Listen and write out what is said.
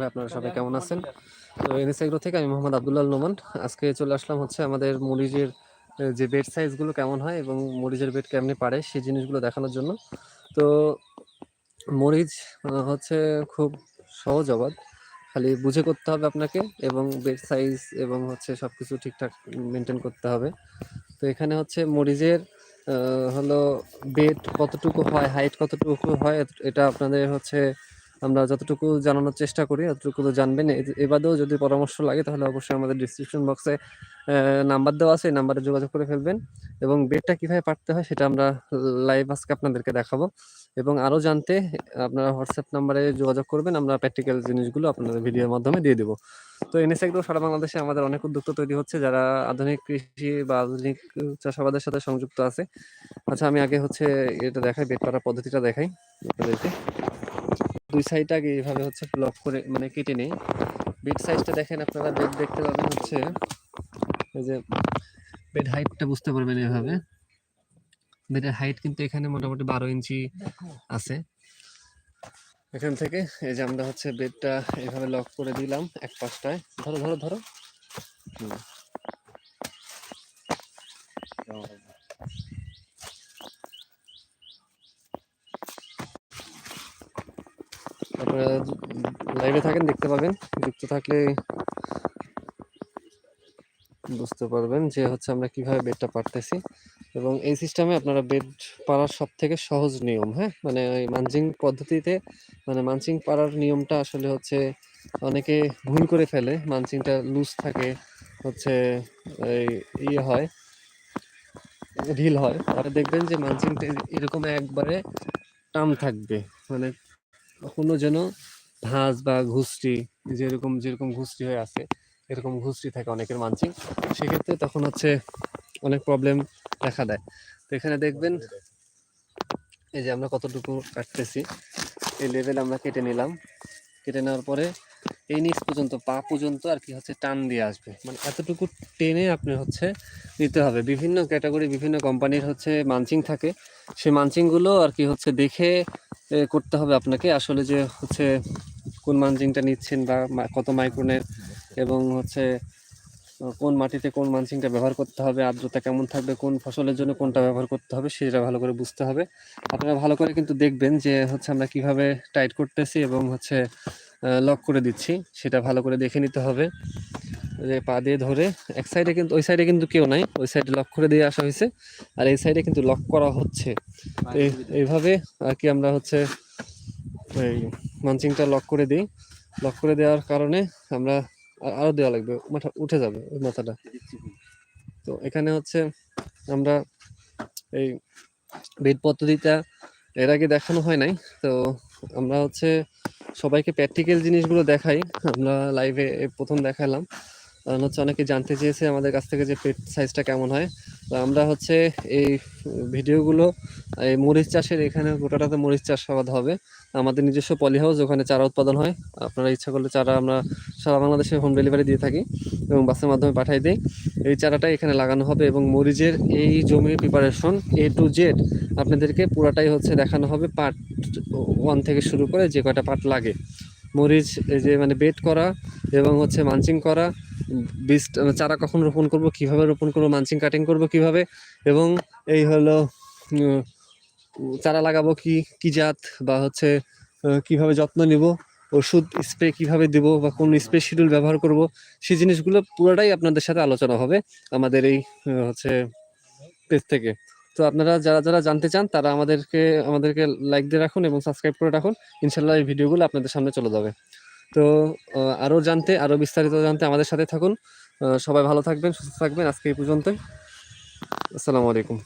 ভাই আপনারা সবাই কেমন আছেন? তো এনএস এগ্রো থেকে আমি মোহাম্মদ আবদুল্লাহ নোমান। আজকে চলে আসলাম হচ্ছে আমাদের মরিচের যে বেড সাইজগুলো কেমন হয় এবং মরিচের বেড কেমনি পারে সেই জিনিসগুলো দেখানোর জন্য। তো মরিচ হচ্ছে খুব সহজ অবাদ খালি বুঝে করতে হবে আপনাকে এবং বেড সাইজ এবং হচ্ছে সব কিছু ঠিকঠাক মেনটেন করতে হবে। তো এখানে হচ্ছে মরিচের হলো বেড কতটুকু হয় হাইট কতটুকু হয় এটা আপনাদের হচ্ছে আমরা যতটুকু জানানোর চেষ্টা করি ততটুকু তো জানবেন। এবাদেও যদি পরামর্শ লাগে, তাহলে অবশ্যই আমাদের ডিসক্রিপশন বক্সে নাম্বার দেওয়া আছে, এই নাম্বারে যোগাযোগ করে ফেলবেন। এবং বেডটা কীভাবে পাঠতে হয়, সেটা আমরা লাইভ আজকে আপনাদেরকে দেখাবো। এবং আরও জানতে, আপনারা হোয়াটসঅ্যাপ নাম্বারে যোগাযোগ করবেন, আমরা প্র্যাকটিক্যাল জিনিসগুলো আপনাদের ভিডিওর মাধ্যমে দিয়ে দেবো। তো এনএস এগ্রো সারা বাংলাদেশে আমাদের অনেক উদ্যোক্তা তৈরি হচ্ছে, যারা আধুনিক কৃষি বা আধুনিক চাষাবাদের সাথে সংযুক্ত আছে। আচ্ছা আমি আগে হচ্ছে এটা দেখাই বেড পাড়ার পদ্ধতিটা দেখাই আপনাদেরকে। দুই সাইড আগে এইভাবে হচ্ছে ব্লক করে মানে কেটে নেই। বেড সাইজটা দেখেন আপনারা বেড দেখতে পাবেন হচ্ছে এই যে বেড হাইটটা বুঝতে পারবেন এভাবে বেডের হাইট কিন্তু এখানে মোটামুটি বারো ইঞ্চি আছে। এখান থেকে এই যে আমরা হচ্ছে বেডটা এভাবে লক করে দিলাম এক পাশটায়। ধরো ধরো ধরো। আপনারা লাইভে থাকেন, দেখতে পাবেন। যুক্ত থাকলে বুঝতে পারবেন যে হচ্ছে আমরা কীভাবে বেডটা পারতেছি। এবং এই সিস্টেমে আপনারা বেড পাড়ার সব থেকে সহজ নিয়ম হ্যাঁ? মানে ওই মানচিং পদ্ধতিতে মানে মানচিং পাড়ার নিয়মটা আসলে হচ্ছে অনেকে ভুল করে ফেলে। মানচিংটা লুজ থাকে, হচ্ছে ইয়ে হয়, ঢিল হয়। আর দেখবেন যে মানচিংটা এরকম একবারে টান থাকবে। মানে কোনো যেন ভাঁজ বা ঘুষটি, যেরকম যেরকম ঘুষটি হয়ে আছে, এরকম ঘুষটি থাকে অনেকের মানচিং সেক্ষেত্রে তখন হচ্ছে অনেক প্রবলেম দেখা দেয়। তো এখানে দেখবেন, এই যে আমরা কতটুকু কাটতেছি, এই লেভেল আমরা কেটে নিলাম। কেটে নেওয়ার পরে এই নিচ পর্যন্ত, পা পর্যন্ত আর কি হচ্ছে টান দিয়ে আসবে। মানে এতটুকু টেনে আপনি হচ্ছে নিতে হবে। বিভিন্ন ক্যাটাগরি বিভিন্ন কোম্পানির হচ্ছে মানচিং থাকে। সেই মানচিংগুলো আর কি হচ্ছে দেখে করতে হবে আপনাকে। আসলে যে হচ্ছে কোন মানচিংটা নিচ্ছেন বা কত মাইক্রোনের এবং হচ্ছে কোন মাটিতে কোন মানচিংটা ব্যবহার করতে হবে, আর্দ্রতা কেমন থাকবে, কোন ফসলের জন্য কোনটা ব্যবহার করতে হবে সেটা ভালো করে বুঝতে হবে। আপনারা ভালো করে কিন্তু দেখবেন যে হচ্ছে আমরা কীভাবে টাইট করতেছি এবং হচ্ছে লক করে দিচ্ছি, সেটা ভালো করে দেখে নিতে হবে। যে পা দিয়ে ধরে, এক সাইডে কিন্তু, ওই সাইডে কিন্তু কেউ নাই, ওই সাইডে লক করে দিয়ে আসা হয়েছে, আর এই সাইডে কিন্তু লক করা হচ্ছে। এই- এইভাবে আর কি আমরা হচ্ছে এই মানচিংটা লক করে দিই। লক করে দেওয়ার কারণে আমরা আ- আরও দেওয়া লাগবে, মাথা উঠে যাবে ওই মাথাটা। তো এখানে হচ্ছে আমরা এই বেড পদ্ধতিটা এর আগে দেখানো হয় নাই, তো আমরা হচ্ছে সবাইকে প্র্যাকটিক্যাল জিনিসগুলো দেখাই। আমরা লাইভে প্রথম দেখালাম। কারণ হচ্ছে অনেকে জানতে চেয়েছে আমাদের কাছ থেকে যে পেট সাইজটা কেমন হয়। তো আমরা হচ্ছে এই ভিডিওগুলো, এই মরিচ চাষের এখানে গোটাটাতে মরিচ চাষ চাষাবাদ হবে। আমাদের নিজস্ব পলি হাউস ওখানে চারা উৎপাদন হয়। আপনারা ইচ্ছা করলে চারা আমরা সারা বাংলাদেশে হোম ডেলিভারি দিয়ে থাকি এবং বাসের মাধ্যমে পাঠাই দিই। এই চারাটা এখানে লাগানো হবে এবং মরিচের এই জমির প্রিপারেশন এ টু জেড আপনাদেরকে পুরাটাই হচ্ছে দেখানো হবে। পার্ট ওয়ান থেকে শুরু করে যে কয়টা পার্ট লাগে। মরিচ যে মানে বেড করা এবং হচ্ছে মানচিং করা বীজ চারা কখন রোপণ করব, কীভাবে রোপণ করব মানচিং কাটিং করব কীভাবে, এবং এই হলো চারা লাগাবো কি কি জাত, বা হচ্ছে কীভাবে যত্ন নিব, ওষুধ স্প্রে কীভাবে দেব, বা কোন স্প্রে শিডিউল ব্যবহার করব, সেই জিনিসগুলো পুরোটাই আপনাদের সাথে আলোচনা হবে আমাদের এই হচ্ছে পেজ থেকে। তো আপনারা যারা যারা জানতে চান, তারা আমাদেরকে আমাদেরকে লাইক দিয়ে রাখুন এবং সাবস্ক্রাইব করে রাখুন। ইনশাল্লাহ এই ভিডিওগুলো আপনাদের সামনে চলে যাবে। তো আরও জানতে আরও বিস্তারিত জানতে আমাদের সাথে থাকুন। সবাই ভালো থাকবেন, সুস্থ থাকবেন আজকে এই পর্যন্তই। আসসালামু আলাইকুম।